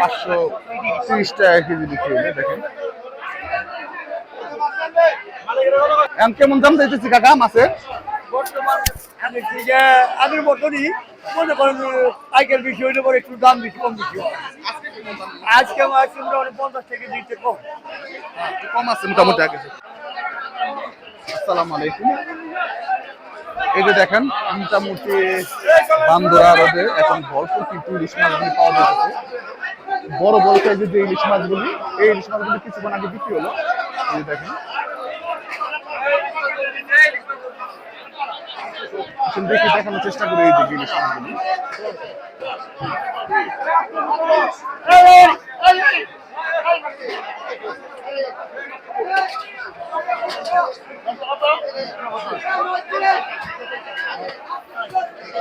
পাঁচশো তিরিশ টাকা কেজি বিক্রি হলো দেখেন। এখন কেমন দাম চাইতেছি কাকা মাছের? আগের মতনই মনে করেন পাইকার বেশি হইলে পরে একটু দাম বেশি কম বেশি। আজকে আমরা পঞ্চাশ থেকে দিতে কম। কম আছে মোটামুটি আগে আসসালামু আলাইকুম। যে দেখেন মোটামুটি বান্দরা রোডে এখন ভরপুর কিন্তু ইলিশ মাছগুলি পাওয়া যাচ্ছে বড় বড় সাইজের যে ইলিশ মাছগুলি এই ইলিশ মাছগুলি কিছুক্ষণ আগে বিক্রি হলো এই দেখেন দেখানোর চেষ্টা করি এই ইলিশ মাছগুলি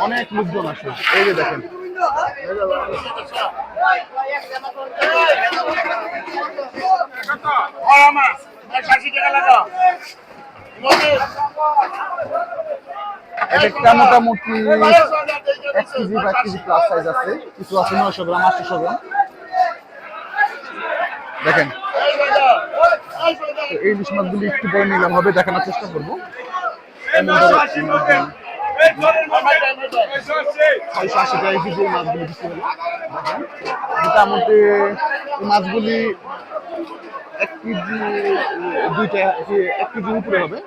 অনেক লোকজন আসে। এই যে দেখেন। একটা মোটামুটি এক কেজি বা এক কেজি প্লাস সাইজ আছে। কিছু আছে নয়শো গ্রাম আটশো গ্রাম। দেখেন তো এই ইলিশ মাছগুলি একটু পরে নিলাম হবে দেখানোর চেষ্টা করব ছয়শো আশি টাকা কেজি এই মাছগুলি বিক্রি হলো মোটামুটি এই মাছগুলি এক কেজি দুইটা এক কেজি উপরে হবে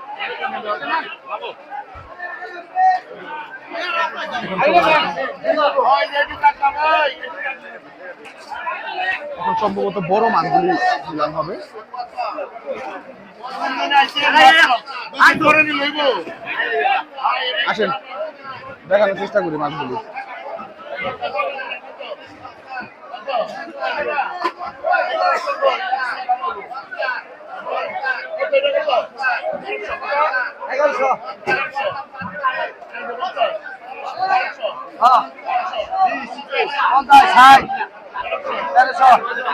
এখন সম্ভবত বড় মাছগুলি নিলাম হবে। আসেন দেখানোর চেষ্টা করি মাছগুলি। এগারোশো ষাট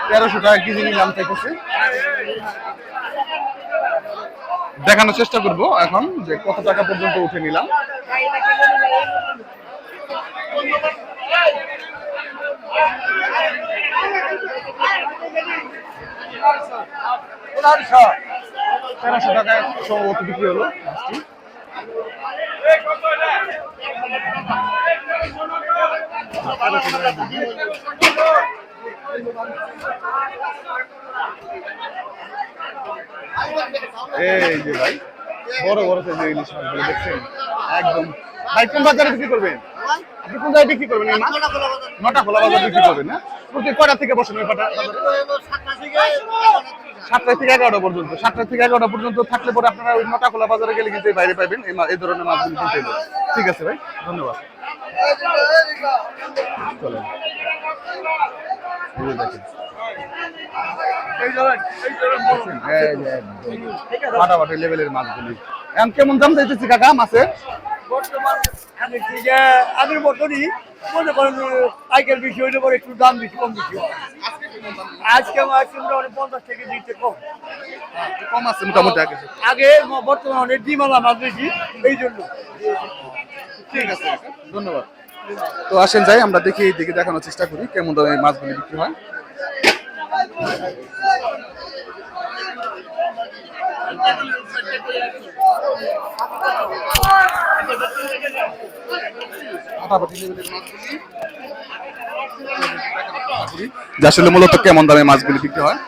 তেরোশো টাকা কেজি নিলাম চাইতেছে। দেখানোর চেষ্টা করব এখন যে কত টাকা পর্যন্ত উঠে নিলাম। তেরোশো টাকায় সম্ভবত বিক্রি হলো মাছটি এই যে ভাই বড় বড় সাইজের ইলিশ মাছগুলো দেখছেন? একদম। ভাই কোন বাজারে বিক্রি করবেন? আপনি কোন জায়গায় বিক্রি করবেন মাছ? নটা খোলা বাজার। বিক্রি করবেন না? প্রতি কয়টা থেকে বসেন পাটা সাতটা থেকে এগারোটা পর্যন্ত। সাতটা থেকে এগারোটা পর্যন্ত থাকলে পরে আপনারা ওই নটা খোলা বাজারে গেলে কিন্তু বাইরে পাবেন এই ধরনের মাছগুলি কিনতে ঠিক আছে ভাই ধন্যবাদ। চলেন। দেখেন। ফাটাফাটি লেভেলের মাছগুলি। এখন কেমন দাম চাইতেছি কাকা মাছের বর্তমান আমি কি যে আগের মতনই মনে করেন পাইকার বেশি হইলে পরে একটু দাম বেশি কম বেশি আজকে পঞ্চাশ থেকে দিতে কম। কম আছে মোটামুটি আগে। আগে বর্তমানে ডিমালা মাছ বেশি এই জন্য। ঠিক আছে। ধন্যবাদ। তো আসেন যাই, আমরা দেখি এই দিকে দেখানোর চেষ্টা করি কেমন এই মাছগুলি বিক্রি হয়। যে আসলে মূলত কেমন দামে মাছগুলি বিক্রি হয়।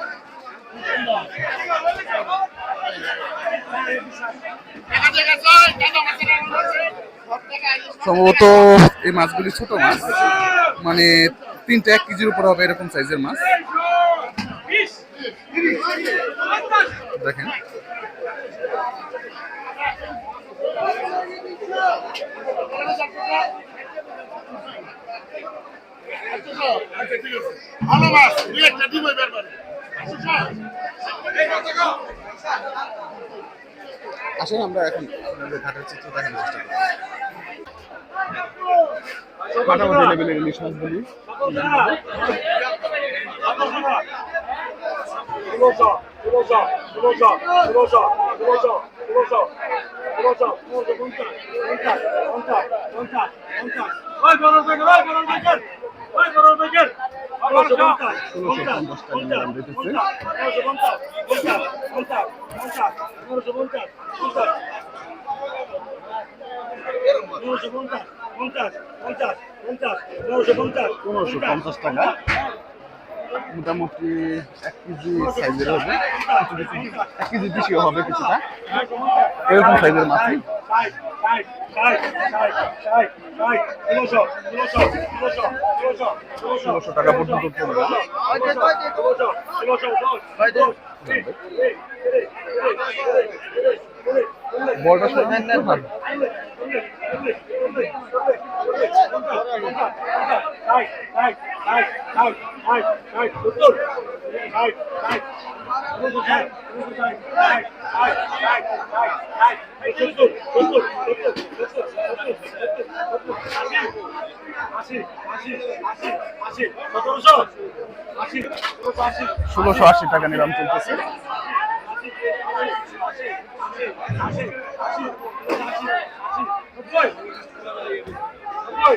সম্ভবত এই মাছগুলি ছোট মাছ। মানে তিনটা এক কেজির উপর হবে এরকম সাইজের মাছ। দেখেন। ভালো মাছ দুই একটা দিব এবার করে। আসেন আমরা এখন আপনাদের ঘাটের চিত্র দেখানোর চেষ্টা করি ফাটাফাটি লেভেলের ইলিশ মাছগুলি পঞ্চাশ পনেরোশো পঞ্চাশ টাকা মোটামুটি এক কেজি সাইজের হবে। এক কেজি বেশিও হবে কিছুটা। এরকম সাইজের মাছ। বড়টা ষোলোশো আশি টাকা নিলাম চলতেছে Oi!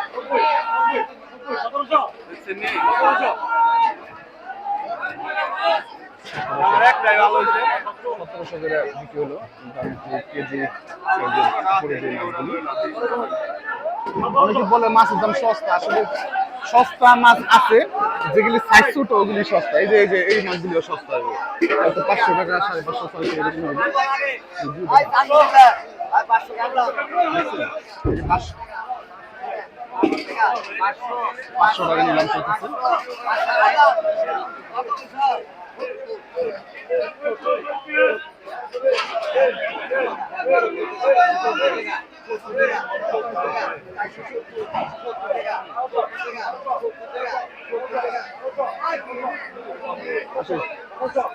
সতেরোশো করে বিক্রি হলো। কেজি সাইজের করে দিয়ে মাছগুলি অনেকে বলে মাছের দাম সস্তা। আসলে সস্তা মাছ আছে। যেগুলি সাইজ ছোট ওগুলি সস্তা। এই যে এই যে এই মাছগুলিও সস্তা হবে হয়তো পাঁচশো টাকা সাড়ে পাঁচশো ছয়শো এরকম হবে। পাঁচশো। পাঁচশো টাকা নিলাম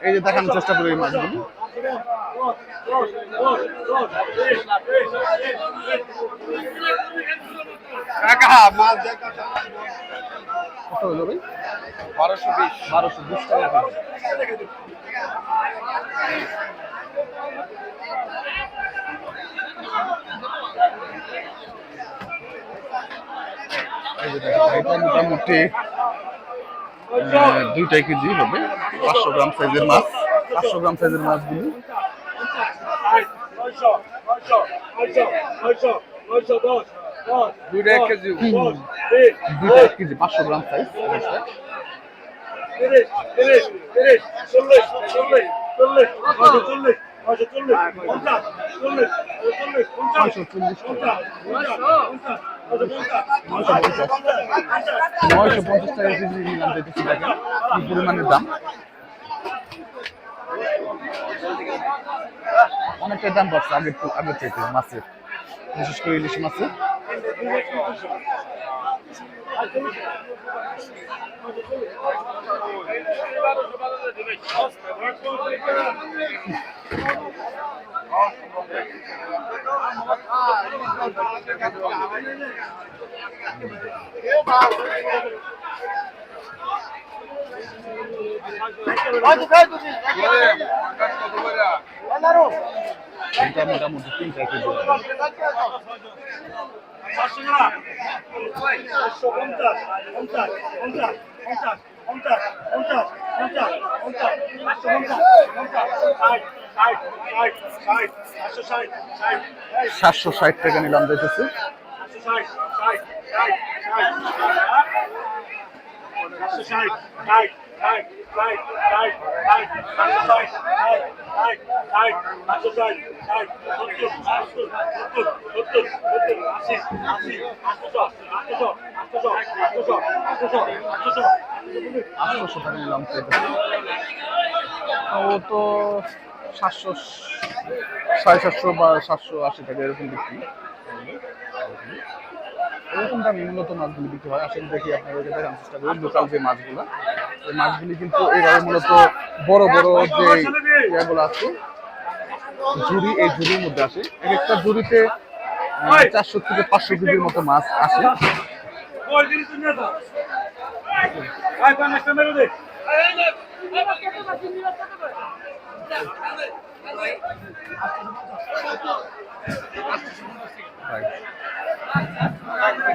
এই যে দেখানোর চেষ্টা করি মোটামুটি দুইটাই কেজি হবে পাঁচশো গ্রাম সাইজের মাছ। পাঁচশো গ্রাম সাইজের মাছগুলি নয়শো দশ। দুইটা এক কেজি দুইটা এক কেজি পাঁচশো গ্রাম সাইজ তিরিশ তিরিশ তিরিশ চল্লিশ চল্লিশ চল্লিশ নয়শো চল্লিশ নয়শো চল্লিশ পঞ্চাশ চল্লিশ চল্লিশ পঞ্চাশ নয়শো চল্লিশ টাকা পঞ্চাশ পঞ্চাশ পঞ্চাশ নয়শো পঞ্চাশ টাকা কেজি নিলাম দেখতেছি দেখেন কি পরিমাণের দাম অনেকটা দাম বাড়ছে আগের তো আগের থেকে মাছের বিশেষ করে ইলিশ মাছের এটা মোটামুটি তিনটা কেজি হবে। পাঁচশো পঞ্চাশ পঞ্চাশ পঞ্চাশ পঞ্চাশ পঞ্চাশ পঞ্চাশ পঞ্চাশ পঞ্চাশ পাঁচশো পঞ্চাশ পঞ্চাশ পাঁচশো সাতশো ষাট টাকা নিলাম দেখতেছি পাঁচশো ষাট আটশোশো টাকা নিলাম ও তো সাতশো সাড়ে সাতশো বা সাতশো আশি টাকা এরকম বিক্রি। এরকম দামে উন্নত মাছগুলি বিক্রি হয়। আসলে দেখি আপনাদেরকে দেখার চেষ্টা করি লোকাল যে মাছগুলো। এই মাছগুলি কিন্তু এভাবে মূলত বড় বড় যে ইয়েগুলো আছে ঝুড়ি এই ঝুড়ির মধ্যে আসে। এক একটা ঝুড়িতে চারশো থেকে পাঁচশো কেজির মতো মাছ আসে।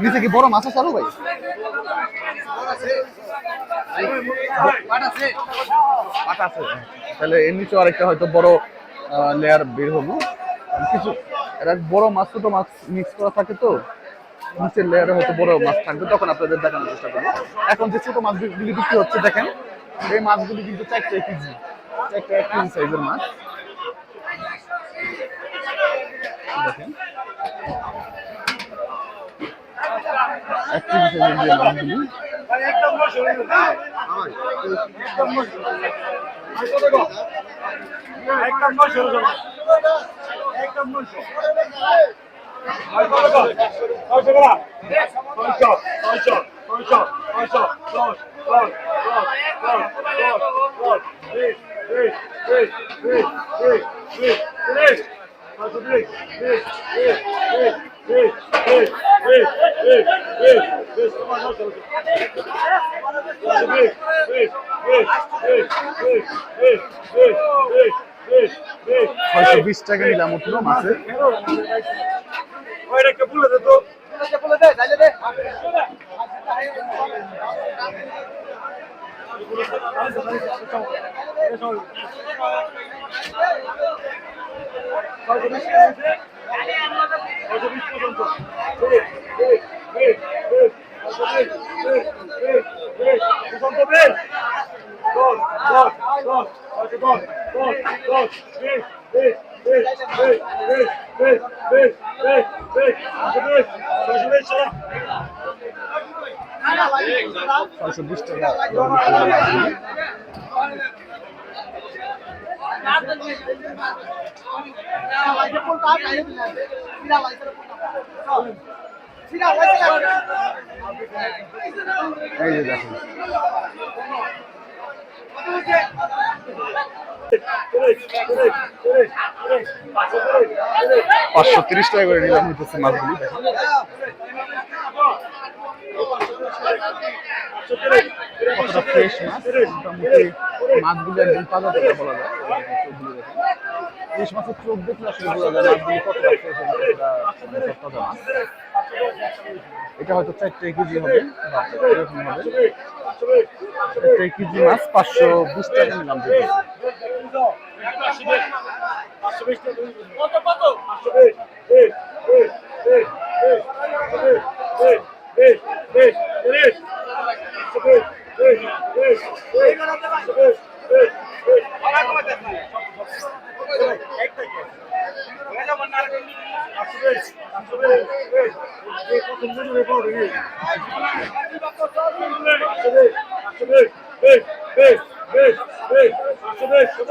নিচে কি বড় মাছ আছে আরও ভাই? আছে। তাহলে এর নিচে আরেকটা হয়তো বড় লেয়ার বের হব। কিছু বড় মাছ ছোট মাছ মিক্স করা থাকে তো নিচের লেয়ারে হয়তো বড় মাছ থাকবে তখন আপনাদের দেখানোর চেষ্টা করব। এখন যে ছোট মাছগুলি বিক্রি হচ্ছে দেখেন এই মাছগুলি কিন্তু চারটে কেজি চারটে এক কেজি সাইজের মাছ। দেখেন। এক কেজি সাইজের যে মাছগুলি। একদম একদম নয়শো একদম নয়শো Hey! বিশ টাকা নিলাম উঠল মাছের। ওইটাকে বলে দে তো। ছয়শো বিশ টাকা। এই যে দেখেন পাঁচশো তিরিশ টাকা করে নিলাম হইতেছে মাছগুলি। এটা হয়তো চারটে কেজি হবে এরকম হবে। চারটে কেজি মাছ পাঁচশো বিশ টাকা নিলাম যেটা কত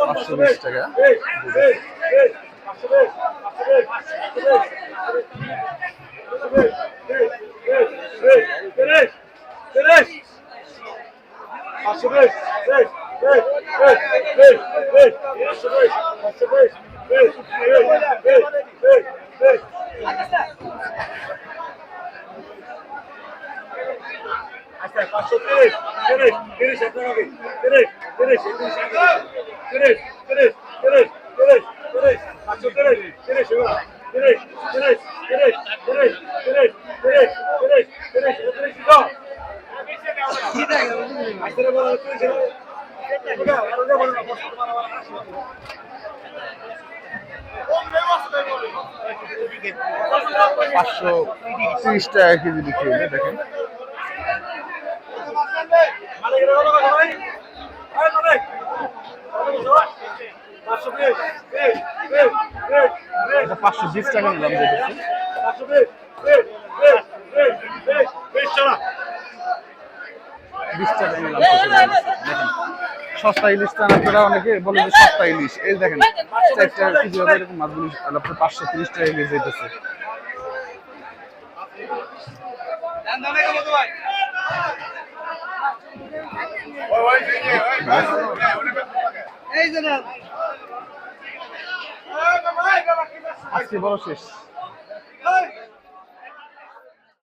পাঁচশো বিশ টাকা আচ্ছা পাঁচশো পাঁচশো তিরিশ টাকা কেজি বিক্রি দেখেন পাঁচশো বিশ টাকা দাম দেখেছি সস্তা ইলিশটা আপনারা অনেকে বলেন যে সস্তা ইলিশ এই দেখেন পাঁচ টাকা কেজি হবে মাছগুলি আপনার পাঁচশো তিরিশ টাকা ইলিশ যেতেছে Ei, Zanato! Ai, mamãe, ela aqui na sala! Ai, que bom, Xixi! É Ai!